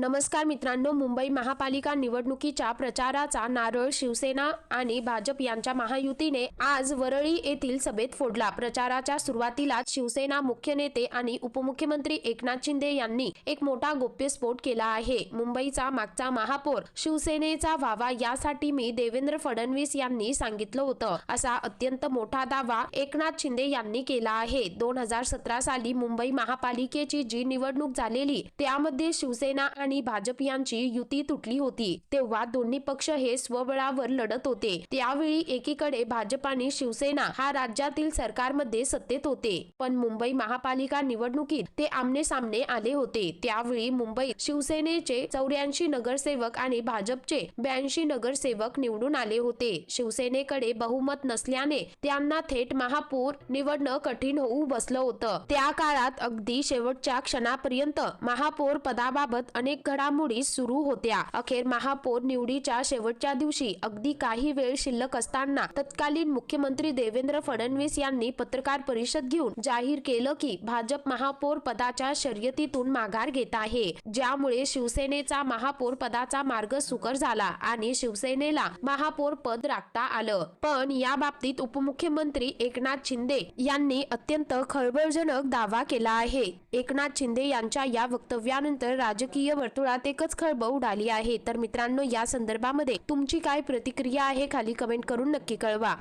नमस्कार मित्रांनो मुंबई महापालिका निवडणुकीच्या प्रचाराचा नारळ शिवसेना आणि भाजप यांच्या महायुतीने आज वरळी येथील सभेत फोडला. प्रचाराच्या सुरुवातीला शिवसेना मुख्य नेते आणि उपमुख्यमंत्री एकनाथ शिंदे यांनी एक मोठा गोप्यस्फोट केला आहे. मुंबईचा मागचा महापौर शिवसेनेचा व्हावा यासाठी मी देवेंद्र फडणवीस यांनी सांगितलं होतं. असा अत्यंत मोठा दावा एकनाथ शिंदे यांनी केला आहे. दोन हजार सतरा साली मुंबई महापालिकेची जी निवडणूक झालेली त्यामध्ये शिवसेना आणि आणि भाजप यांची युती तुटली होती. तेव्हा दोन्ही पक्ष हे स्वबळावर लढत होते. त्यावेळी एकीकडे भाजप आणि शिवसेना हा राज्यातील सरकारमध्ये सत्तेत होते. पण मुंबई महापालिका निवडणुकीत ते आमने सामने आले होते. त्यावेळी मुंबईत शिवसेनेचे चौऱ्याऐंशी नगरसेवक आणि भाजपचे ब्याऐंशी नगरसेवक निवडून आले होते. शिवसेनेकडे बहुमत नसल्याने त्यांना थेट महापौर निवडणं कठीण होऊ बसलं होतं. त्या काळात अगदी शेवटच्या क्षणापर्यंत महापौर पदाबाबत अनेक अनेक घडामोडी सुरू होत्या. अखेर महापौर निवडीच्या शेवटच्या दिवशी अगदी काही वेळ शिल्लक असताना तत्कालीन मुख्यमंत्री देवेंद्र फडणवीस यांनी पत्रकार परिषद घेऊन जाहीर केलं की भाजप महापौर पदाच्या शर्यतीतून माघार घेत आहे. ज्यामुळे शिवसेनेचा महापौर पदाचा मार्ग सुकर झाला आणि शिवसेनेला महापौर पद राखता आलं. पण या बाबतीत उपमुख्यमंत्री एकनाथ शिंदे यांनी अत्यंत खळबळजनक दावा केला आहे. एकनाथ शिंदे यांच्या या वक्तव्यानंतर राजकीय वर्तुळात एकच खळबळ उडाली आहे. तर मित्रांनो या संदर्भामध्ये तुमची काय प्रतिक्रिया आहे खाली कमेंट करून नक्की कळवा.